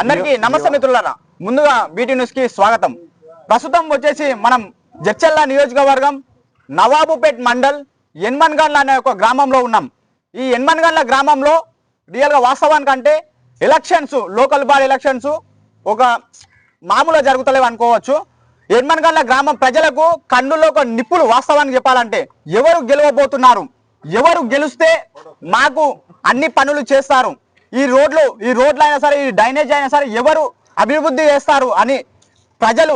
అందరికీ నమస్తే మిత్రులారా. ముందుగా బీటీ న్యూస్కి స్వాగతం. ప్రస్తుతం వచ్చేసి మనం జడ్చల్ల నియోజకవర్గం నవాబుపేట్ మండల్ ఎన్మన్గండ్ల అనే ఒక గ్రామంలో ఉన్నాం. ఈ ఎన్మన్గండ్ల గ్రామంలో రియల్గా వాస్తవానికంటే ఎలక్షన్స్ లోకల్ బాడీ ఎలక్షన్స్ ఒక మామూలుగా జరుగుతలేవు అనుకోవచ్చు. ఎన్మన్గండ్ల గ్రామం ప్రజలకు కన్నుల్లో ఒక నిప్పులు వాస్తవానికి చెప్పాలంటే ఎవరు గెలవబోతున్నారు? ఎవరు గెలిస్తే మాకు అన్ని పనులు చేస్తారు? ఈ రోడ్లు ఈ రోడ్లు అయినా సరే ఈ డ్రైనేజ్ అయినా సరే ఎవరు అభివృద్ధి చేస్తారు అని ప్రజలు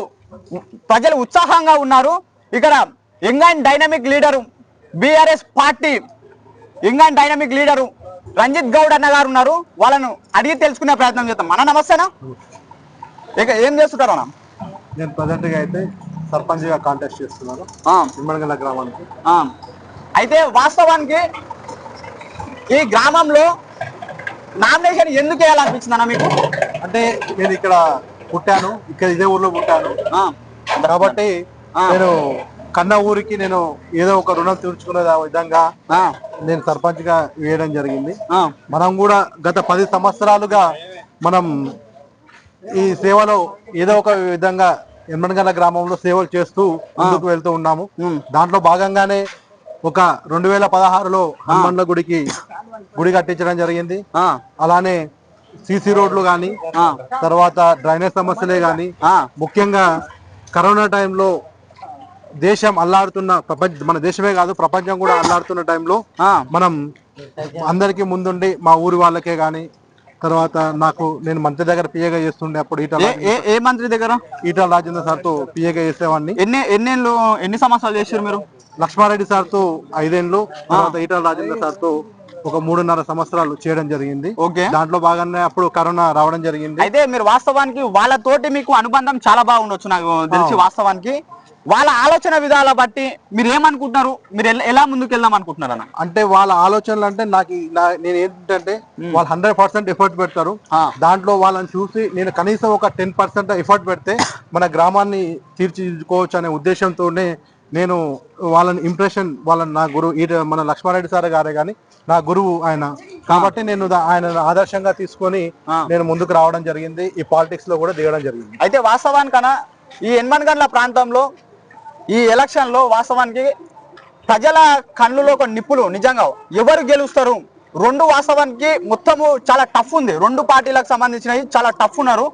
ప్రజలు ఉత్సాహంగా ఉన్నారు. ఇక్కడ young and dynamic leader BRS party young and dynamic leader Ranjith Goud అన్న గారు ఉన్నారు. వాళ్ళను అడిగి తెలుసుకునే ప్రయత్నం చేద్దాం. మన నమస్తేనా? ఇక ఏం చేస్తుంటారు అన్న? నేను ప్రజెంట్గా అయితే సర్పంచ్గా కాంటాక్ట్ చేస్తున్నాను గ్రామానికి. అయితే వాస్తవానికి ఈ గ్రామంలో నామినేషన్ ఎందుకు వేయాలనిపించింది అన్న మీకు? అంటే నేను ఇక్కడ పుట్టాను ఇక్కడ ఇదే ఊర్లో పుట్టాను. కాబట్టి. నేను కన్న ఊరికి నేను ఏదో ఒక రుణం తీర్చుకునే విధంగా నేను సర్పంచ్గా వేయడం జరిగింది. మనం కూడా గత పది సంవత్సరాలుగా మనం ఈ సేవలో ఏదో ఒక విధంగా ఎమ్మనగల గ్రామంలో సేవలు చేస్తూ ముందుకు వెళ్తూ ఉన్నాము. దాంట్లో భాగంగానే ఒక రెండు వేల పదహారులో హనుమన్ల గుడికి గుడి కట్టించడం జరిగింది. అలానే సీసీ రోడ్లు కానీ ఆ, తర్వాత డ్రైనేజ్ సమస్యలే కానీ ముఖ్యంగా కరోనా టైంలో దేశం అల్లాడుతున్న ప్రపంచ మన దేశమే కాదు ప్రపంచం కూడా అల్లాడుతున్న టైంలో మనం అందరికీ ముందుండి మా ఊరి వాళ్ళకే కానీ తర్వాత నాకు నేను మంత్రి దగ్గర పిఏగా చేస్తుండే అప్పుడు ఈటల ఏ- మంత్రి దగ్గర? ఈటల రాజేంద్ర సార్తో పిఏగా చేసేవాడిని. ఎన్ని ఎన్నేళ్ళు ఎన్ని సంవత్సరాలు చేసారు మీరు? లక్ష్మారెడ్డి సార్తో ఐదేళ్ళు తర్వాత ఈటల రాజేంద్ర సార్తో ఒక మూడున్నర సంవత్సరాలు చేయడం జరిగింది. ఓకే. దాంట్లో భాగంగానే అప్పుడు కరోనా రావడం జరిగింది. అయితే మీరు వాస్తవానికి వాళ్ళతోటి మీకు అనుబంధం చాలా బాగుండొచ్చు నాకు తెలిసి వాస్తవానికి. వాళ్ళ ఆలోచన విధాల బట్టి మీరు ఏమనుకుంటున్నారు? మీరు ఎలా- ముందుకు వెళ్దాం అనుకుంటున్నారు అన్న? అంటే వాళ్ళ ఆలోచనలు అంటే నాకు నేను ఏంటంటే వాళ్ళు హండ్రెడ్ పర్సెంట్ ఎఫర్ట్ పెడతారు. దాంట్లో వాళ్ళని చూసి నేను కనీసం ఒక టెన్ పర్సెంట్ ఎఫర్ట్ పెడితే మన గ్రామాన్ని తీర్చిదిద్దుకోవచ్చు అనే ఉద్దేశంతోనే నేను వాళ్ళని ఇంప్రెషన్ వాళ్ళని నా గురువు ఈ మన లక్ష్మారెడ్డి సార్ గారే కానీ నా గురువు ఆయన. కాబట్టి నేను ఆయన ఆదర్శంగా తీసుకొని. నేను ముందుకు రావడం జరిగింది. ఈ పాలిటిక్స్లో కూడా దిగడం జరిగింది. అయితే వాస్తవానికన్నా ఈ ఎన్మన్గండ్ల ప్రాంతంలో ఈ ఎలక్షన్లో వాస్తవానికి ప్రజల కళ్ళులో ఒక నిప్పులు నిజంగా ఎవరు గెలుస్తారు? రెండు వాస్తవానికి మొత్తము చాలా టఫ్ ఉంది. రెండు పార్టీలకు సంబంధించినవి చాలా టఫ్ ఉన్నారు.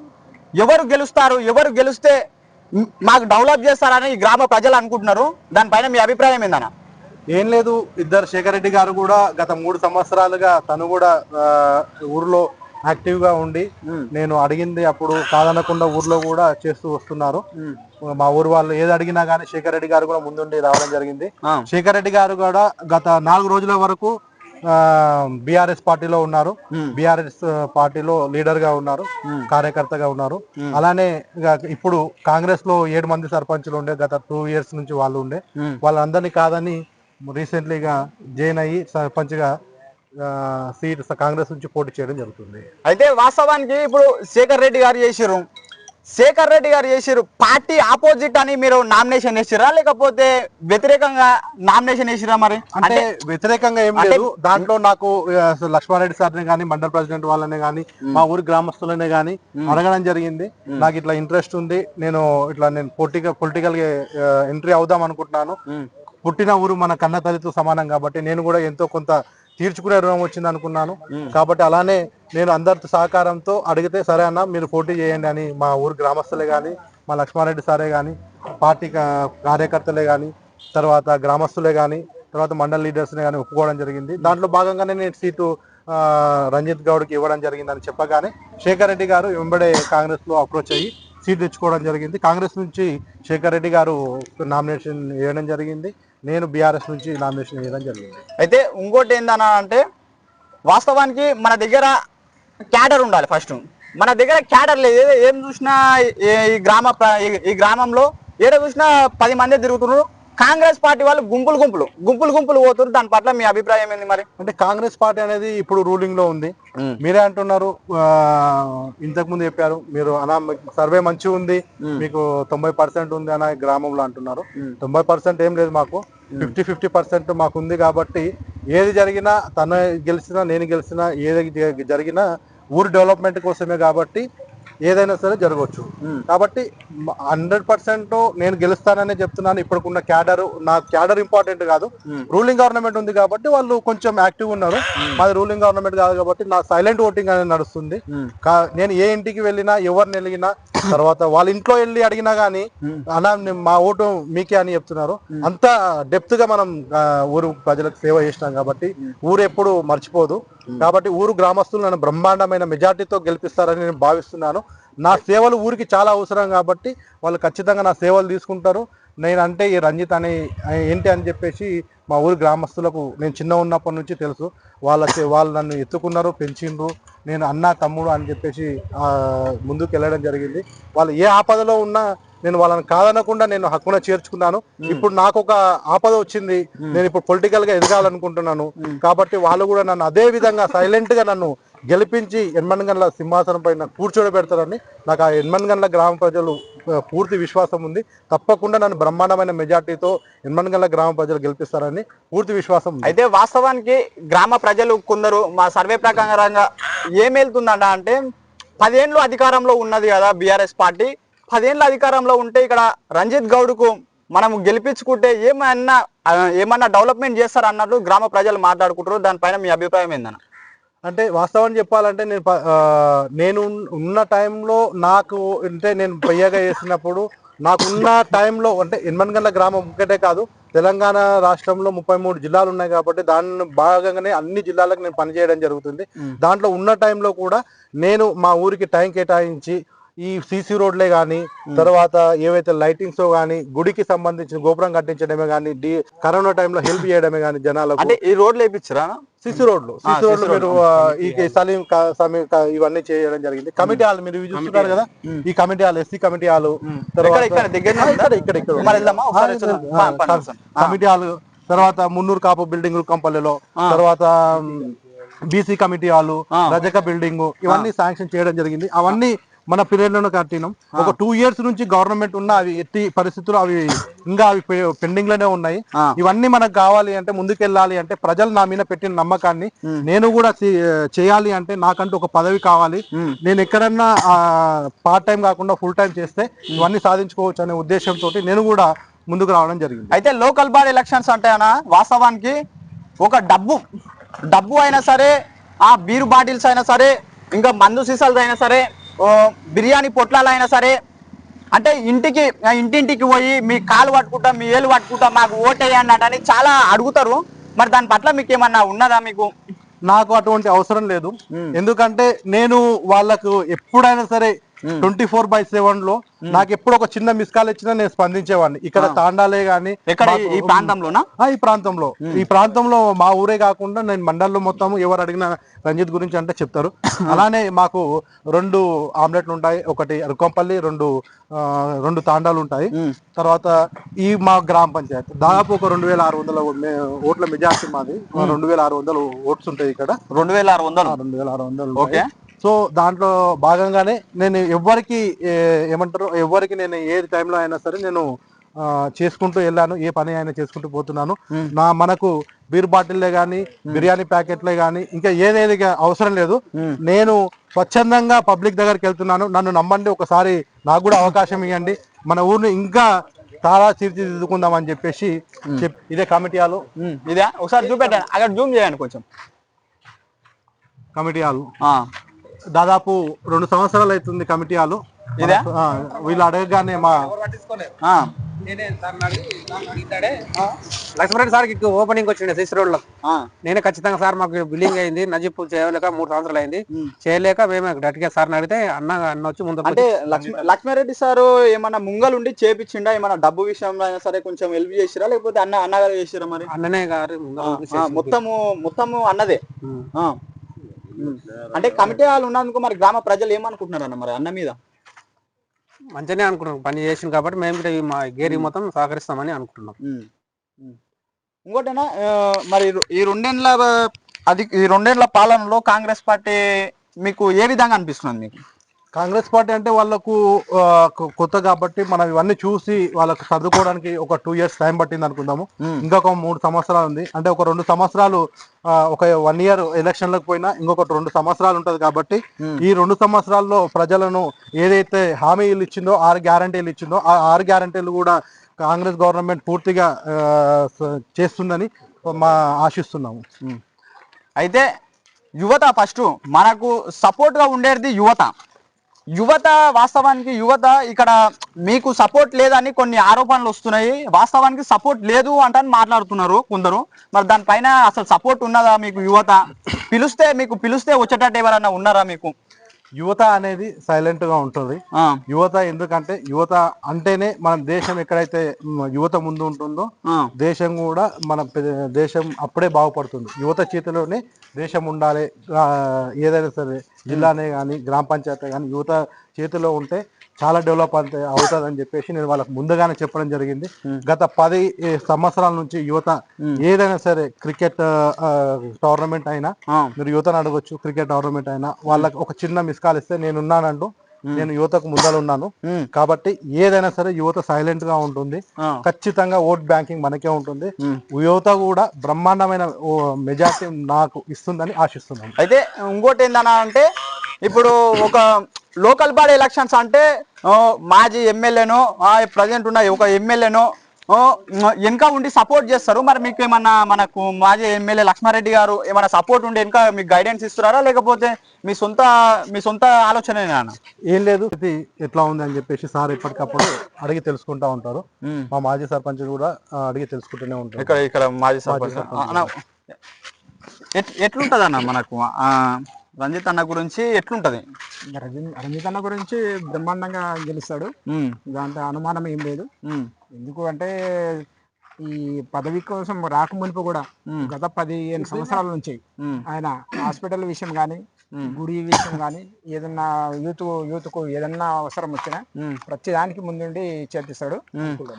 ఎవరు గెలుస్తారు? ఎవరు గెలిస్తే మాకు డెవలప్ చేస్తారని ఈ గ్రామ ప్రజలు అనుకుంటున్నారు. దానిపైన మీ అభిప్రాయం ఏందన్న? ఏం లేదు ఇద్దరు శేఖర్ రెడ్డి గారు కూడా గత మూడు సంవత్సరాలుగా తను కూడా ఊర్లో యాక్టివ్గా ఉండి నేను అడిగింది అప్పుడు కాదనకుండా ఊర్లో కూడా చేస్తూ వస్తున్నారు. మా. ఊరు వాళ్ళు ఏది అడిగినా కానీ శేఖర్ రెడ్డి గారు కూడా ముందుండి రావడం జరిగింది. శేఖర్ రెడ్డి గారు కూడా గత నాలుగు రోజుల వరకు బిఆర్ఎస్ పార్టీలో ఉన్నారు. బిఆర్ఎస్ పార్టీలో లీడర్గా ఉన్నారు. కార్యకర్తగా ఉన్నారు. అలానే ఇప్పుడు కాంగ్రెస్లో ఏడు మంది సర్పంచులు ఉండే గత టూ ఇయర్స్ నుంచి వాళ్ళు ఉండే. వాళ్ళందరినీ కాదని రీసెంట్లీగా జైన్ అయ్యి సర్పంచ్గా సీట్ కాంగ్రెస్ నుంచి పోటీ చేయడం జరుగుతుంది. అయితే వాస్తవానికి ఇప్పుడు శేఖర్ రెడ్డి గారు చేసిర్రు. శేఖర్ రెడ్డి గారు చేసిర్రు. పార్టీ ఆపోజిట్ అని మీరు నామినేషన్ వేసిరా లేకపోతే వ్యతిరేకంగా నామినేషన్ వేసిరా మరి? అంటే వ్యతిరేకంగా ఏం లేదు. దాంట్లో నాకు లక్ష్మారెడ్డి సార్ని కానీ మండల ప్రెసిడెంట్ వాళ్ళని కానీ మా ఊరి గ్రామస్తులనే కానీ అడగడం జరిగింది. నాకు ఇట్లా ఇంట్రెస్ట్ ఉంది. నేను ఇట్లా నేను పొలిటికల్ పొలిటికల్ ఎంట్రీ అవుదాం అనుకుంటున్నాను. పుట్టిన ఊరు మన కన్న తల్లితో సమానం కాబట్టి నేను కూడా ఎంతో కొంత తీర్చుకునే రుణం వచ్చింది అనుకున్నాను. కాబట్టి అలానే నేను అందరి సహకారంతో అడిగితే సరే అన్న మీరు పోటీ చేయండి అని మా ఊరు గ్రామస్తులే కానీ మా లక్ష్మారెడ్డి సారే కానీ పార్టీ కార్యకర్తలే కానీ తర్వాత గ్రామస్తులే కానీ తర్వాత మండల లీడర్స్ని కానీ ఒప్పుకోవడం జరిగింది. దాంట్లో భాగంగానే నేను సీటు రంజిత్ గౌడ్కి ఇవ్వడం జరిగిందని చెప్పగానే శేఖర్ రెడ్డి గారు వెంబడే కాంగ్రెస్లో అప్రోచ్ అయ్యి సీట్ తెచ్చుకోవడం జరిగింది. కాంగ్రెస్ నుంచి శేఖర్ రెడ్డి గారు నామినేషన్ వేయడం జరిగింది. నేను బీఆర్ఎస్ నుంచి నామినేషన్ వేయడం జరిగింది. అయితే ఇంకోటి ఏందన్నా అంటే వాస్తవానికి మన దగ్గర క్యాడర్ ఉండాలి ఫస్ట్. మన దగ్గర క్యాడర్ లేదు. ఏం చూసినా ఈ- గ్రామ ఈ- గ్రామంలో ఏడ చూసినా పది మంది తిరుగుతున్నారు. కాంగ్రెస్ పార్టీ వాళ్ళు గుంపులు గుంపులు గుంపులు గుంపులు పోతున్నారు దాని పట్ల మీ అభిప్రాయం ఏంది మరి? అంటే కాంగ్రెస్ పార్టీ అనేది ఇప్పుడు రూలింగ్లో ఉంది. మీరే అంటున్నారు ఇంతకు ముందు చెప్పారు మీరు అనా సర్వే మంచిగా ఉంది మీకు తొంభై పర్సెంట్ ఉంది అన్న గ్రామంలో అంటున్నారు. తొంభై పర్సెంట్ ఏం లేదు మాకు. ఫిఫ్టీ ఫిఫ్టీ పర్సెంట్ మాకు ఉంది కాబట్టి ఏది జరిగినా తన గెలిచినా నేను గెలిచినా ఏది జరిగినా ఊరు డెవలప్మెంట్ కోసమే కాబట్టి ఏదైనా సరే జరగవచ్చు. కాబట్టి హండ్రెడ్ పర్సెంట్ నేను గెలుస్తాననే చెప్తున్నాను. ఇప్పటికున్న క్యాడర్ నా క్యాడర్ ఇంపార్టెంట్ కాదు. రూలింగ్ గవర్నమెంట్ ఉంది కాబట్టి వాళ్ళు కొంచెం యాక్టివ్ ఉన్నారు. మాది రూలింగ్ గవర్నమెంట్ కాదు కాబట్టి నా సైలెంట్ ఓటింగ్ అనేది నడుస్తుంది. నేను ఏ ఇంటికి వెళ్ళినా ఎవరిని వెళ్ళినా తర్వాత వాళ్ళ ఇంట్లో వెళ్ళి అడిగినా గానీ అలా నేను మా ఓటు మీకే అని చెప్తున్నారు. అంత డెప్త్గా మనం ఊరు ప్రజలకు సేవ చేసినాం కాబట్టి ఊరు ఎప్పుడు మర్చిపోదు. కాబట్టి ఊరు గ్రామస్తులు నన్ను బ్రహ్మాండమైన మెజార్టీతో గెలిపిస్తారని నేను భావిస్తున్నాను. నా సేవలు ఊరికి చాలా అవసరం కాబట్టి వాళ్ళు ఖచ్చితంగా నా సేవలు తీసుకుంటారు. నేను అంటే ఈ రంజిత్ అని ఏంటి అని చెప్పేసి మా ఊరి గ్రామస్తులకు నేను చిన్న ఉన్నప్పటి నుంచి తెలుసు. వాళ్ళ వాళ్ళు నన్ను ఎత్తుకున్నారు పెంచిండ్రు. నేను అన్న తమ్ముడు అని చెప్పేసి ముందుకు వెళ్ళడం జరిగింది. వాళ్ళు ఏ ఆపదలో ఉన్నా నేను వాళ్ళని కాదనకుండా నేను హక్కున చేర్చుకున్నాను. ఇప్పుడు నాకు ఒక ఆపద వచ్చింది. నేను ఇప్పుడు పొలిటికల్గా ఎదగాలనుకుంటున్నాను. కాబట్టి వాళ్ళు కూడా నన్ను అదే విధంగా సైలెంట్గా నన్ను గెలిపించి ఎన్మన్గండ్ల సింహాసనం పైన కూర్చోబెడతారని నాకు ఆ ఎన్మన్గండ్ల గ్రామ ప్రజలు పూర్తి విశ్వాసం ఉంది. తప్పకుండా నన్ను బ్రహ్మాండమైన మెజార్టీతో ఎన్మన్గండ్ల గ్రామ ప్రజలు గెలిపిస్తారని పూర్తి విశ్వాసం ఉంది. అయితే వాస్తవానికి గ్రామ ప్రజలు కొందరు మా సర్వే ప్రకారంగా ఏం వెళ్తుందంట అంటే పదేళ్ళు అధికారంలో ఉన్నది కదా బీఆర్ఎస్ పార్టీ. పదేళ్ళు అధికారంలో ఉంటే ఇక్కడ రంజిత్ గౌడ్కు మనం గెలిపించుకుంటే ఏమన్నా ఏమన్నా డెవలప్మెంట్ చేస్తారు అన్నట్లు గ్రామ ప్రజలు మాట్లాడుకుంటారు దానిపైన మీ అభిప్రాయం ఏందన్న? అంటే వాస్తవం చెప్పాలంటే నేను నేను ఉన్- ఉన్న టైంలో నాకు అంటే నేను పెయ్యగా చేసినప్పుడు నాకున్న టైంలో అంటే ఎన్మన్గండ్ల గ్రామం ఒక్కటే కాదు తెలంగాణ రాష్ట్రంలో ముప్పై మూడు జిల్లాలు ఉన్నాయి కాబట్టి దాని భాగంగానే అన్ని జిల్లాలకు నేను పనిచేయడం జరుగుతుంది. దాంట్లో ఉన్న టైంలో కూడా నేను మా ఊరికి టైం కేటాయించి ఈ సీసీ రోడ్లే కానీ తర్వాత ఏవైతే లైటింగ్స్ కానీ గుడికి సంబంధించిన గోపురం కట్టించడమే కానీ డి కరోనా టైంలో హెల్ప్ చేయడమే కానీ జనాలకు అంటే ఈ రోడ్లు వేయించరా? సిసి రోడ్లు. సిసి రోడ్లు మీరు ఈ సలీం సమీం ఇవన్నీ చేయడం జరిగింది. కమిటీ హాల్ మీరు చూస్తున్నారు కదా? ఈ committee hall SC committee hall ఇక్కడ. కమిటీ హాల్ తర్వాత మున్నూరు కాపు బిల్డింగ్ కంపల్లిలో తర్వాత BC committee hall Rajaka building ఇవన్నీ శాంక్షన్ చేయడం జరిగింది. అవన్నీ మన పీరియడ్లోనే కట్టినాం ఒక టూ ఇయర్స్ నుంచి గవర్నమెంట్ ఉన్న అవి ఎట్టి పరిస్థితులు అవి ఇంకా అవి పెండింగ్లోనే ఉన్నాయి. ఇవన్నీ మనకు కావాలి అంటే ముందుకెళ్ళాలి అంటే ప్రజలు నా మీద పెట్టిన నమ్మకాన్ని నేను కూడా చేయాలి అంటే నాకంటూ ఒక పదవి కావాలి. నేను ఎక్కడన్నా పార్ట్ టైం కాకుండా ఫుల్ టైం చేస్తే ఇవన్నీ సాధించుకోవచ్చు అనే ఉద్దేశంతో నేను కూడా ముందుకు రావడం జరిగింది. అయితే లోకల్ బాడీ ఎలక్షన్స్ అంటే వాస్తవానికి ఒక డబ్బు డబ్బు అయినా సరే ఆ బీరు బాటిల్స్ అయినా సరే ఇంకా మందు సీసాలు అయినా సరే బిర్యానీ పొట్లాలు అయినా సరే అంటే ఇంటికి ఇంటింటికి పోయి మీ కాలు పట్టుకుంటా మీ ఏలు పట్టుకుంటా మాకు ఓటేయండి అని చాలా అడుగుతారు. మరి దాని పట్ల మీకు ఏమన్నా ఉన్నదా మీకు? నాకు అటువంటి అవసరం లేదు. ఎందుకంటే నేను వాళ్ళకు ఎప్పుడైనా సరే ట్వంటీ ఫోర్ బై సెవెన్లో నాకు ఎప్పుడు ఒక చిన్న మిస్ కాల్ ఇచ్చినా నేను స్పందించేవాడిని. ఇక్కడ తాండాలే గాని ఎక్కడ? ఈ- ప్రాంతంలోనా? ఈ ప్రాంతంలో. ఈ ప్రాంతంలో మా ఊరే కాకుండా నేను మండల్లో మొత్తం ఎవరు అడిగినా రంజిత్ గురించి అంటే చెప్తారు. అలానే మాకు రెండు ఆమ్లెట్లు ఉంటాయి. ఒకటి అరకంపల్లి రెండు రెండు తాండాలు ఉంటాయి. తర్వాత ఈ మా గ్రామ పంచాయతీ. దాదాపు ఒక రెండు వేల ఆరు వందల ఓట్ల మెజార్టీ మాది. రెండు వేల ఆరు వందలు ఓట్స్ ఉంటాయి ఇక్కడ. రెండు వేల ఆరు వందలు? రెండు వేల ఆరు వందలు ఓకే. సో దాంట్లో భాగంగానే నేను ఎవరికి ఏమంటారు ఎవరికి నేను ఏ టైంలో అయినా సరే నేను చేసుకుంటూ వెళ్ళాను ఏ పని అయినా చేసుకుంటూ పోతున్నాను. నా మనకు బీర్ బాటిల్లే గానీ బిర్యానీ ప్యాకెట్లే గానీ ఇంకా ఏదేది అవసరం లేదు. నేను స్వచ్ఛందంగా పబ్లిక్ దగ్గరికి వెళ్తున్నాను. నన్ను నమ్మండి ఒకసారి నాకు కూడా అవకాశం ఇవ్వండి. మన ఊరిని ఇంకా తారా తీర్చిదిద్దుకుందాం అని చెప్పేసి చెప్- ఇదే కమిటీ హాలు ఇదే ఒకసారి చూపెట్టండి. అక్కడ జూమ్ చేయండి కొంచెం. కమిటీ హాలు దాదాపు రెండు సంవత్సరాలు అవుతుంది కమిటీ హాలు. ఇదా? వీళ్ళు అడగగానే మా ఆ, లక్ష్మణరెడ్డి సార్కి ఓపెనింగ్ వచ్చిండే సిసి రోడ్లో ఆ, నేనే ఖచ్చితంగా సార్ మాకు బిల్డింగ్ అయింది నజీప్ చేయలేక మూడు సంవత్సరాలు అయింది. చేయలేక మేము గట్టిగా సార్ని అడిగితే అన్న అన్న వచ్చి ముందు అంటే లక్ష్మి లక్ష్మారెడ్డి సారు ఏమన్నా ముంగలుండి చేపించిండా? ఏమన్నా డబ్బు విషయంలో అయినా సరే కొంచెం హెల్ప్ చేసిరా? లేకపోతే అన్న అన్నగారు చేసిరా మరి? అన్ననే గారు ఉండి మొత్తము మొత్తము అన్నదే. అంటే కమిటీ వాళ్ళు ఉన్నందుకు మరి గ్రామ ప్రజలు ఏమనుకుంటున్నారు అన్న మరి అన్న మీద? మంచిగానే అనుకున్నాం పని చేసింది కాబట్టి మేము కూడా ఈ మా గేరి మొత్తం సహకరిస్తామని అనుకుంటున్నాం. ఇంకోటేనా? మరి ఈ రెండేళ్ళ అది ఈ రెండేళ్ళ పాలనలో కాంగ్రెస్ పార్టీ మీకు ఏ విధంగా అనిపిస్తుంది మీకు? కాంగ్రెస్ పార్టీ అంటే వాళ్ళకు కొత్త కాబట్టి మనం ఇవన్నీ చూసి వాళ్ళకు సర్దుకోవడానికి ఒక టూ ఇయర్స్ టైం పట్టింది అనుకుందాము. ఇంకొక మూడు సంవత్సరాలు ఉంది. అంటే ఒక రెండు సంవత్సరాలు ఒక వన్ ఇయర్ ఎలక్షన్లకు పోయినా ఇంకొక రెండు సంవత్సరాలు ఉంటది కాబట్టి ఈ రెండు సంవత్సరాల్లో ప్రజలను ఏదైతే హామీలు ఇచ్చిందో ఆరు గ్యారంటీలు ఇచ్చిందో ఆ ఆరు గ్యారంటీలు కూడా కాంగ్రెస్ గవర్నమెంట్ పూర్తిగా చేస్తుందని మా ఆశిస్తున్నాము. అయితే యువత ఫస్ట్ మనకు సపోర్ట్గా ఉండేది యువత. యువత వాస్తవానికి యువత ఇక్కడ మీకు సపోర్ట్ లేదని కొన్ని ఆరోపణలు వస్తున్నాయి. వాస్తవానికి సపోర్ట్ లేదు అంటని మాట్లాడుతున్నారు కొందరు. మరి దానిపైన అసలు సపోర్ట్ ఉన్నదా మీకు యువత? పిలిస్తే మీకు పిలిస్తే వచ్చేటట్టు ఎవరన్నా ఉన్నారా మీకు? యువత అనేది సైలెంట్గా ఉంటుంది. యువత ఎందుకంటే యువత అంటేనే మన దేశం ఎక్కడైతే యువత ముందు ఉంటుందో దేశం కూడా మన దేశం అప్పుడే బాగుపడుతుంది. యువత చేతిలోనే దేశం ఉండాలి. ఏదైనా సరే జిల్లానే కానీ గ్రామ పంచాయతీ కానీ యువత చేతిలో ఉంటే చాలా డెవలప్ అవుతుంది అవుతుందని చెప్పేసి నేను వాళ్ళకి ముందుగానే చెప్పడం జరిగింది. గత పది సంవత్సరాల నుంచి యువత ఏదైనా సరే క్రికెట్ టోర్నమెంట్ అయినా మీరు యువతను అడగొచ్చు క్రికెట్ టోర్నమెంట్ అయినా. వాళ్ళకి ఒక చిన్న మిస్ కాల్ ఇస్తే నేను ఉన్నానంటూ నేను యువతకు ఉమ్, కాబట్టి ఏదైనా సరే యువత సైలెంట్గా ఉంటుంది ఖచ్చితంగా ఓట్ బ్యాంకింగ్ మనకే ఉంటుంది. యువత కూడా బ్రహ్మాండమైన మెజార్టీ నాకు ఇస్తుందని ఆశిస్తున్నాను. అయితే ఇంకోటి ఏందన్నా అంటే ఇప్పుడు ఒక లోకల్ బాడీ ఎలక్షన్స్ అంటే మాజీ ఎమ్మెల్యేనో ప్రజెంట్ ఉన్న ఒక ఎమ్మెల్యేనో వెనక ఉండి సపోర్ట్ చేస్తారు. మరి మీకు ఏమన్నా మనకు మాజీ ఎమ్మెల్యే లక్ష్మారెడ్డి గారు ఏమైనా సపోర్ట్ ఉండి వెనక మీకు గైడెన్స్ ఇస్తున్నారా? లేకపోతే మీ సొంత మీ సొంత ఆలోచనేనా ఏం లేదు. ఇది ఎట్లా ఉంది అని చెప్పేసి సార్ ఎప్పటికప్పుడు అడిగి తెలుసుకుంటా ఉంటారు. మా మాజీ సర్పంచ్ కూడా అడిగి తెలుసుకుంటూనే ఉంటారు. ఇక్కడ ఇక్కడ మాజీ సర్పంచ్. అన్న, ఎట్- ఎట్లుంటది అన్న మనకు ఆ, రంజిత్ అన్న గురించి ఎట్లుంటది? రంజిత్ అన్న గురించి బ్రహ్మాండంగా గెలుస్తాడు. దాంట్లో అనుమానం ఏం లేదు. ఎందుకు అంటే ఈ పదవి కోసం రాకమునుపు కూడా ఉమ్, గత పదిహేను సంవత్సరాల నుంచి ఆయన హాస్పిటల్ విషయం కానీ. గుడి విషయం కానీ ఏదన్నా యూత్ యూత్కు ఏదన్నా అవసరం వచ్చినా. ప్రతి దానికి ముందుండి చేర్తిస్తాడు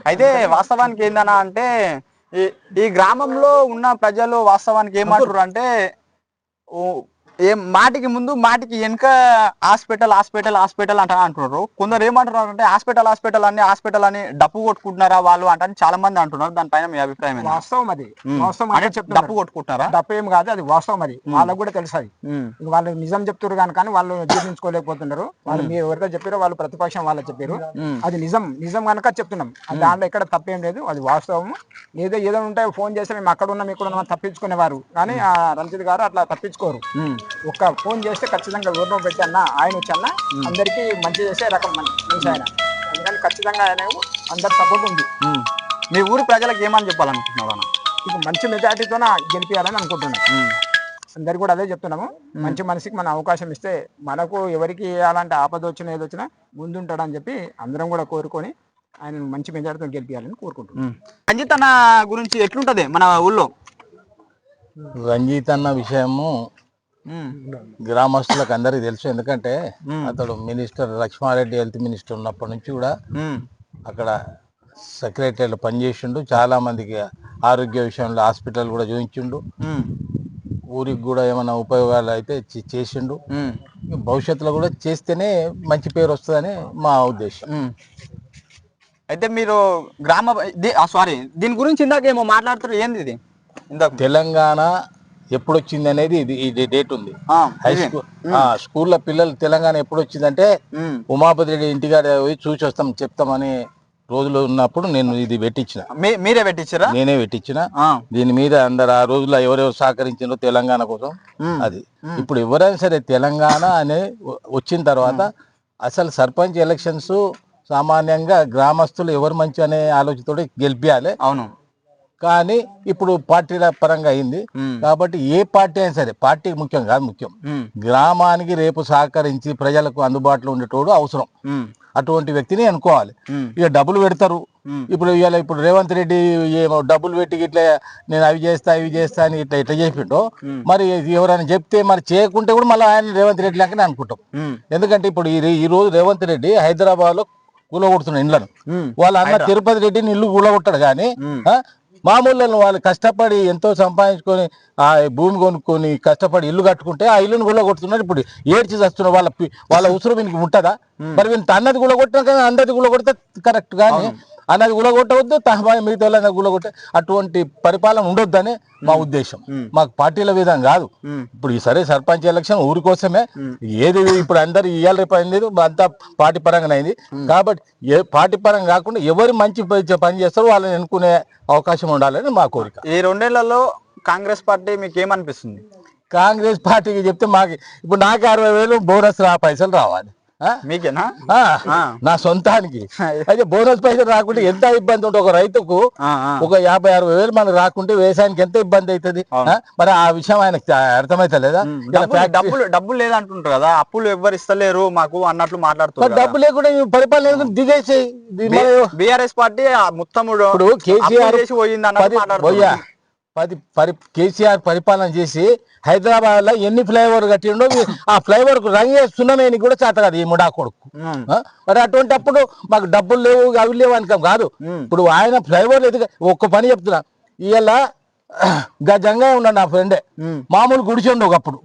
అయితే వాస్తవానికి ఏందన్నా అంటే ఈ ఈ గ్రామంలో ఉన్న ప్రజలు వాస్తవానికి ఏమంటారు అంటే ఏ మాటికి ముందు మాటికి వెనుక హాస్పిటల్ హాస్పిటల్ హాస్పిటల్ అంట అంటున్నారు. కొందరు ఏమంటున్నారు అంటే హాస్పిటల్ హాస్పిటల్ అని హాస్పిటల్ అని డప్పు కొట్టుకుంటున్నారా వాళ్ళు అంటే చాలా మంది అంటున్నారు. దానిపైన మీ అభిప్రాయం? వాస్తవం అది. వాస్తవం అంటే చెప్తున్నారు. డప్పు కొట్టుకుంటున్నారా? తప్ప ఏం కాదు అది వాస్తవం అది. వాళ్ళకు కూడా తెలుసు అది. వాళ్ళు నిజం చెప్తారు కానీ కానీ వాళ్ళు జీర్ణించుకోలేకపోతున్నారు. వాళ్ళు మీరు ఎవరితో చెప్పారో వాళ్ళు ప్రతిపక్షం వాళ్ళు చెప్పారు అది నిజం. నిజం కనుక చెప్తున్నాం. దాంట్లో ఎక్కడ తప్పేం లేదు. అది వాస్తవం. ఏదో ఏదో ఉంటే ఫోన్ చేస్తే మేము అక్కడ ఉన్నాం ఇక్కడ ఉన్నాం తప్పించుకునేవారు. కానీ ఆ రంజిత్ గారు అట్లా తప్పించుకోరు. ఒక్క ఫోన్ చేస్తే ఖచ్చితంగా ఊరిలో పెట్టి అన్న ఆయన వచ్చి అన్న అందరికీ మంచి చేసే రకం మన- మనిషి ఆయన. అందుకని ఖచ్చితంగా ఆయన అందరి సపోర్ట్ ఉంది. మీ ఊరి ప్రజలకు ఏమని చెప్పాలనుకుంటున్నారు అన్న? ఇక మంచి మెజార్టీతోన గెలిపించాలని అనుకుంటున్నాం. ఉమ్, అందరికి కూడా అదే చెప్తున్నాము. మంచి మనిషికి మన అవకాశం ఇస్తే మనకు ఎవరికి అలాంటి ఆపద వచ్చినా ఏది వచ్చినా ముందుంటాడని చెప్పి అందరం కూడా కోరుకొని ఆయన మంచి మెజార్టీతో గెలిపించాలని కోరుకుంటున్నాం. రంజిత్ అన్న గురించి ఎట్లుంటది మన ఊళ్ళో? రంజిత్ అన్న విషయము గ్రామస్తులకు అందరికీ తెలుసు. ఎందుకంటే. అతడు మినిస్టర్ లక్ష్మారెడ్డి హెల్త్ మినిస్టర్ ఉన్నప్పటి నుంచి కూడా అక్కడ సెక్రటరీలో పనిచేసిండు. చాలా మందికి ఆరోగ్య విషయంలో హాస్పిటల్ కూడా చూపించిండు. ఊరికి కూడా ఏమైనా ఉపయోగాలు అయితే చేసిండు. భవిష్యత్తులో కూడా చేస్తేనే మంచి పేరు వస్తుందని మా ఉద్దేశం. అయితే మీరు గ్రామ సారీ దీని గురించి ఇందాక ఏమో మాట్లాడుతారు ఏంది ఇది? ఇందాక తెలంగాణ ఎప్పుడు వచ్చింది అనేది ఇది డేట్ ఉంది. హై. స్కూల్ స్కూల్లో పిల్లలు తెలంగాణ ఎప్పుడు వచ్చిందంటే ఉమ్, ఉమాపతి రెడ్డి ఇంటికాడ పోయి చూసి వస్తాం చెప్తామని రోజులు ఉన్నప్పుడు నేను ఇది పెట్టించిన మీరే పెట్టించారా నేనే పెట్టించిన దీని మీద అందరు ఆ రోజుల్లో ఎవరెవరు సహకరించారో తెలంగాణ కోసం అది. ఇప్పుడు ఎవరైనా సరే తెలంగాణ అనే వచ్చిన తర్వాత అసలు సర్పంచ్ ఎలక్షన్స్ సామాన్యంగా గ్రామస్తులు ఎవరు మంచి అనే ఆలోచనతో గెలిపించాలి అవును. కానీ ఇప్పుడు పార్టీల పరంగా అయింది. కాబట్టి ఏ పార్టీ అయినా సరే పార్టీ ముఖ్యం కాదు ముఖ్యం. గ్రామానికి రేపు సహకరించి ప్రజలకు అందుబాటులో ఉండేటోడు అవసరం. అటువంటి వ్యక్తిని అనుకోవాలి ఇక డబ్బులు పెడతారు. ఇప్పుడు ఇవాళ ఇప్పుడు రేవంత్ రెడ్డి ఏమో డబ్బులు పెట్టి ఇట్లా నేను అవి చేస్తా ఇవి చేస్తా అని ఇట్లా ఇట్లా చెప్పిండో మరి ఎవరైనా చెప్తే మరి చేయకుంటే కూడా మళ్ళీ ఆయన రేవంత్ రెడ్డి లాగానే అనుకుంటాం. ఎందుకంటే ఇప్పుడు ఈ రోజు రేవంత్ రెడ్డి హైదరాబాద్లో కూలగొడుతున్న ఇండ్లను. వాళ్ళ అన్న తిరుపతి రెడ్డిని ఇల్లు కూలగొట్టాడు కానీ మామూలు వాళ్ళు కష్టపడి ఎంతో సంపాదించుకొని ఆ భూమి కొనుక్కొని కష్టపడి ఇల్లు కట్టుకుంటే ఆ ఇల్లును కూడా కొడుతున్నారు ఇప్పుడు ఏడ్చి చేస్తున్నారు వాళ్ళ వాళ్ళ ఉసురు వీనికి ఉంటుందా? మరి వీళ్ళు అన్నది కూడా కొట్టినా కానీ అందరిది కూడా కొడితే కరెక్ట్ కానీ అన్నది కూడా కొట్టవద్దు తహబా మిగతా వాళ్ళని కొట్టే అటువంటి పరిపాలన ఉండొద్దని మా ఉద్దేశం. మాకు పార్టీల విధంగా కాదు. ఇప్పుడు ఈ సరే సర్పంచ్ ఎలక్షన్ ఊరి కోసమే. ఏది ఇప్పుడు అందరు ఇయ్యాల రేపు అయింది అంతా పార్టీ పరంగా అయింది. కాబట్టి ఏ పార్టీ పరంగా కాకుండా ఎవరు మంచి పని చేస్తారో వాళ్ళని ఎన్నుకునే అవకాశం ఉండాలని మా కోరిక. ఈ రెండేళ్ళలో కాంగ్రెస్ పార్టీ మీకు ఏమనిపిస్తుంది? కాంగ్రెస్ పార్టీకి చెప్తే మాకు ఇప్పుడు నాకు అరవై వేలు బోనస్ రా పైసలు రావాలి? మీకేనా. నా సొంతానికి. అయితే బోనస్ పైసలు రాకుంటే ఎంత ఇబ్బంది ఉంటుంది ఒక రైతుకు. ఒక యాభై అరవై వేలు మనకు రాకుంటే వ్యవసాయానికి ఎంత ఇబ్బంది అవుతుంది? మరి ఆ విషయం ఆయనకు అర్థమైతలేదా ఇలా డబ్బులు డబ్బులు లేదంటుంటారు కదా. అప్పులు ఎవ్వరు ఇస్తలేరు మాకు అన్నట్లు మాట్లాడుతున్నారు డబ్బు లేకుండా పరిపాలన మరి బీఆర్ఎస్ పార్టీ మొత్తం ఇప్పుడు కేసీఆర్ పోయింది అన్నట్టు పది పరి కేసీఆర్ పరిపాలన చేసి హైదరాబాద్లో ఎన్ని ఫ్లైఓవర్ కట్టిండో ఆ ఫ్లైఓవర్కు రంగే సున్నమేని కూడా చేత కాదు ఈ ముడా కొడుకు? మరి అటువంటి అప్పుడు మాకు డబ్బులు లేవు అవి లేవు అనుకం కాదు. ఇప్పుడు ఆయన ఫ్లైఓవర్ ఎదుగు ఒక్క పని చెప్తున్నా. ఇవాళ గజంగా ఉన్నాడు నా ఫ్రెండే మామూలు గుడిచిండు ఒకప్పుడు.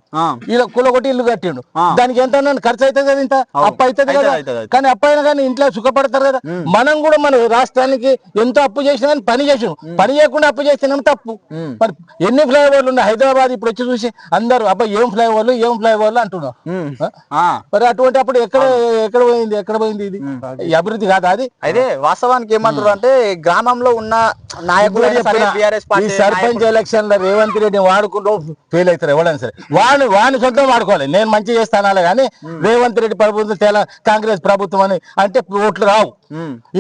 ఇలా కులగొట్టి ఇల్లు కట్టిండు. దానికి ఎంత ఖర్చు అవుతుంది కదా ఇంత? అప్పు అవుతుంది కదా. కానీ అప్పు అయినా కానీ ఇంట్లో సుఖపడతారు కదా? మనం కూడా మన రాష్ట్రానికి ఎంతో అప్పు చేసినా కానీ పని చేసాం పని చేయకుండా అప్పు చేసినాం తప్పు. మరి ఎన్ని ఫ్లైఓవర్లు ఉన్నాయి? హైదరాబాద్ ఇప్పుడు వచ్చి చూసి అందరూ అబ్బాయి ఏం ఫ్లైఓవర్లు ఏం ఫ్లైఓవర్లు? ఆ. మరి అటువంటి అప్పుడు ఎక్కడ ఎక్కడ పోయింది? ఎక్కడ పోయింది ఇది? అభివృద్ధి కాదా అది? అయితే వాస్తవానికి ఏమంటారు అంటే గ్రామంలో ఉన్న నాయకులు పార్టీ సర్పంచ్ ఎలక్షన్లో రేవంత్ రెడ్డి వాడుకుంటూ ఫెయిల్ అవుతారు ఎవరైనా సరే. వాడిని వాడిని సొంతం వాడుకోవాలి. నేను మంచి చేస్తానాలే కానీ రేవంత్ రెడ్డి ప్రభుత్వం తెల కాంగ్రెస్ ప్రభుత్వం అని అంటే ఓట్లు రావు.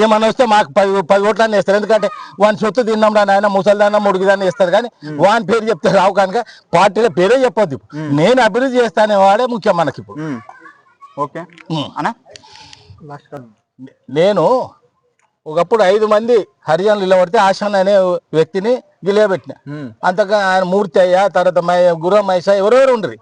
ఏమన్నా వస్తే మాకు పది పది ఓట్లన్నీ వేస్తారు. ఎందుకంటే వాని సొత్తు తిన్నాం రా నాయన ముసలిదాన్న ముడిగిదాన్ని వేస్తారు కానీ వాని పేరు చెప్తే రావు కనుక పార్టీల పేరే చెప్పొద్దు. నేను అభివృద్ధి చేస్తానే వాడే ముఖ్యం మనకి ఇప్పుడు. ఓకే. అనా నేను ఒకప్పుడు ఐదు మంది హరిజనులు నిలబడితే ఆశాన్ అనే వ్యక్తిని గిలియబెట్టిన అంతగా ఆయన మూర్తి అయ్యా తర్వాత మై- గుర్రం మైసా ఎవరెవరు ఉండరు.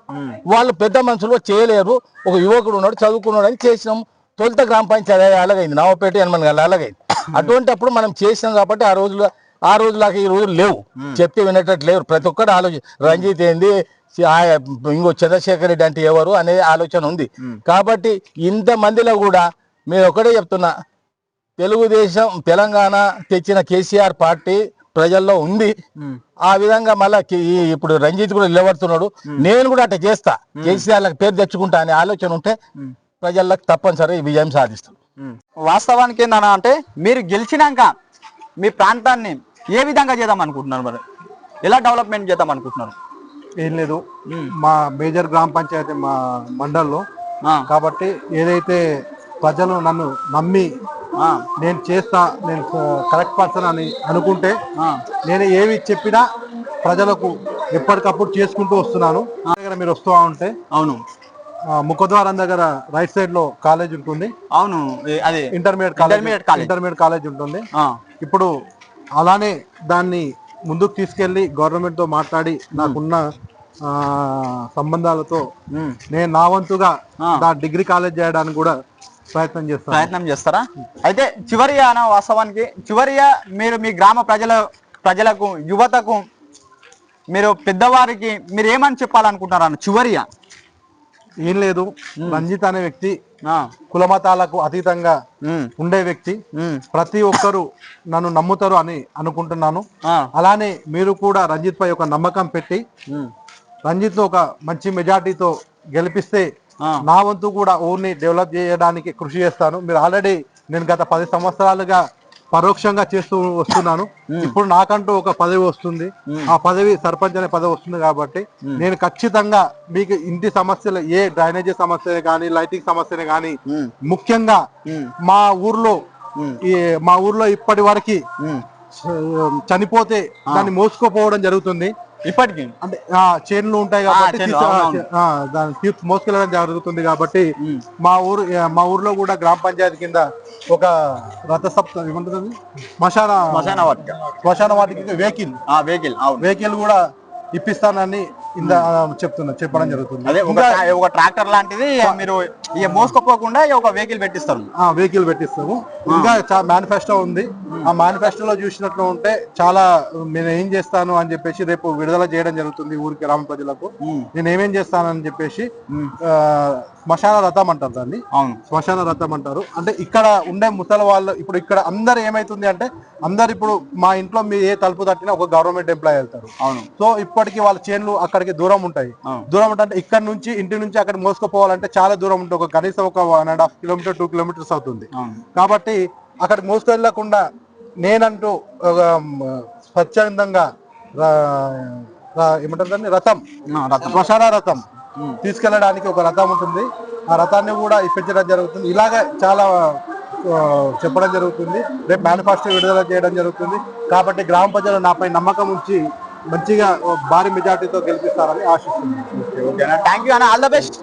వాళ్ళు పెద్ద మనుషులు చేయలేరు. ఒక యువకుడు ఉన్నాడు చదువుకున్నాడు అని చేసినాం. తొలుత గ్రామ పంచాయతీ అలాగైంది. నవపేట ఎనమని గల అలాగైంది. అటువంటి అప్పుడు మనం చేసినాం కాబట్టి ఆ రోజులు ఆ రోజులాగా ఈ రోజులు లేవు. చెప్తే వినేటట్టు లేవు ప్రతి ఒక్కరు ఆలోచన రంజిత్ ఏంది? ఇంకో చంద్రశేఖర్ రెడ్డి అంటే ఎవరు? అనే ఆలోచన ఉంది. కాబట్టి ఇంత మందిలో కూడా మీరు ఒకటే చెప్తున్నా. తెలుగుదేశం తెలంగాణ తెచ్చిన కేసీఆర్ పార్టీ ప్రజల్లో ఉంది. ఆ విధంగా మళ్ళా ఇప్పుడు రంజిత్ కూడా నిలబడుతున్నాడు. నేను కూడా అట్లా చేస్తా. కేసీఆర్లకు పేరు తెచ్చుకుంటా అనే ఆలోచన ఉంటే ప్రజలకు తప్పనిసరి విజయం సాధిస్తాం వాస్తవానికి ఏందన్నా అంటే మీరు గెలిచినాక మీ ప్రాంతాన్ని ఏ విధంగా చేద్దాం అనుకుంటున్నారు మరి? ఎలా డెవలప్మెంట్ చేద్దాం అనుకుంటున్నారు? ఏం లేదు. మా మేజర్ గ్రామ పంచాయతీ మా మండల్లో కాబట్టి ఏదైతే ప్రజలు నన్ను నమ్మి నేను చేస్తా నేను కరెక్ట్ పర్సన్ అని అనుకుంటే. నేను ఏవి చెప్పినా ప్రజలకు ఎప్పటికప్పుడు చేసుకుంటూ వస్తున్నాను. నా దగ్గర మీరు వస్తూ ఉంటే అవును. ముఖద్వారం దగ్గర రైట్ సైడ్లో కాలేజ్ ఉంటుంది. అవును. అదే. Intermediate college. Intermediate college. ఉంటుంది. ఇప్పుడు అలానే దాన్ని ముందుకు తీసుకెళ్ళి గవర్నమెంట్తో మాట్లాడి నాకున్న సంబంధాలతో. నేను నా వంతుగా. నా డిగ్రీ కాలేజ్ చేయడానికి కూడా ప్రయత్నం చేస్తాను. ప్రయత్నం చేస్తారా? అయితే చివరిగా అన్న వాస్తవానికి చివరిగా మీరు మీ గ్రామ ప్రజల ప్రజలకు యువతకు మీరు పెద్దవారికి మీరు ఏమని చెప్పాలనుకుంటున్నారు అన్న చివరిగా ఏం లేదు. రంజిత్ అనే వ్యక్తి కులమతాలకు అతీతంగా ఉండే వ్యక్తి. ప్రతి ఒక్కరు నన్ను నమ్ముతారు అని అనుకుంటున్నాను. అలానే మీరు కూడా రంజిత్ పై ఒక నమ్మకం పెట్టి రంజిత్ ఒక మంచి మెజార్టీతో గెలిపిస్తే. నా వంతు కూడా ఊరిని డెవలప్ చేయడానికి కృషి చేస్తాను. మీరు ఆల్రెడీ నేను గత పది సంవత్సరాలుగా పరోక్షంగా చేస్తూ వస్తున్నాను. ఇప్పుడు నాకంటూ ఒక పదవి వస్తుంది. ఆ పదవి సర్పంచ్ అనే పదవి వస్తుంది కాబట్టి నేను ఖచ్చితంగా మీకు ఇంటి సమస్యలు ఏ డ్రైనేజీ సమస్యనే కానీ లైటింగ్ సమస్యనే కానీ ముఖ్యంగా మా. ఊర్లో ఈ మా ఊర్లో ఇప్పటి వరకు. చనిపోతే దాన్ని మోసుకోపోవడం జరుగుతుంది. ఇప్పటికి. అంటే ఆ, చేనులు ఉంటాయి కాబట్టి మోసుకెళ్ళడం జరుగుతుంది కాబట్టి మా ఊరు మా ఊర్లో కూడా గ్రామ పంచాయతీ కింద ఒక రథ సప్త ఏమంటుంది శ్మశాన శ్మశాన వాటిక. శ్మశాన వాటికి వెహికల్. ఆ వెహికల్ వెహికల్ కూడా ఇప్పిస్తానని ఆ, చెప్తున్నా చెప్పడం జరుగుతుంది. అదే ఒక ఒక ట్రాక్టర్ లాంటిది మీరు ఇక మోసుకపోకుండా ఒక వెహికల్ పెట్టిస్తారు. వెహికల్ పెట్టిస్తాము. ఇంకా మేనిఫెస్టో ఉంది. ఆ మేనిఫెస్టోలో చూసినట్లు ఉంటే చాలా నేను ఏం చేస్తాను అని చెప్పేసి రేపు విడుదల చేయడం జరుగుతుంది ఊరికి గ్రామ ప్రజలకు. నేను ఏమేం చేస్తానని చెప్పేసి ఆ, శ్మశాన రథం అంటారు దాన్ని. అవును. శ్మశాన రథం అంటారు. అంటే ఇక్కడ ఉండే ముసలి వాళ్ళు ఇప్పుడు ఇక్కడ అందరు ఏమైతుంది అంటే అందరు ఇప్పుడు మా ఇంట్లో మీ ఏ తలుపు తట్టినా ఒక గవర్నమెంట్ ఎంప్లాయీ వెళ్తారు. అవును. సో ఇప్పటికి వాళ్ళ చేన్లు అక్కడికి దూరం ఉంటాయి. దూరం ఉంటాయి అంటే ఇక్కడ నుంచి ఇంటి నుంచి అక్కడ మోసుకుపోవాలంటే చాలా దూరం ఉంటుంది. ఒక కనీసం ఒక one and half kilometer two kilometers అవుతుంది. కాబట్టి అక్కడికి మోసుకెళ్ళకుండా నేనంటూ స్వచ్ఛందంగా ఏమంటారు దాన్ని? రథం. శ్మశాన రథం. తీసుకెళ్ళడానికి ఒక రథం ఉంటుంది. ఆ రథాన్ని కూడా ఇప్పించడం జరుగుతుంది. ఇలాగ చాలా చెప్పడం జరుగుతుంది. రేపు మేనిఫెస్టో విడుదల చేయడం జరుగుతుంది. కాబట్టి గ్రామ ప్రజలు నాపై నమ్మకం ఉంచి మంచిగా భారీ మెజార్టీతో గెలిపిస్తారని ఆశిస్తున్నాను. థ్యాంక్ యూ అన్న. All the best.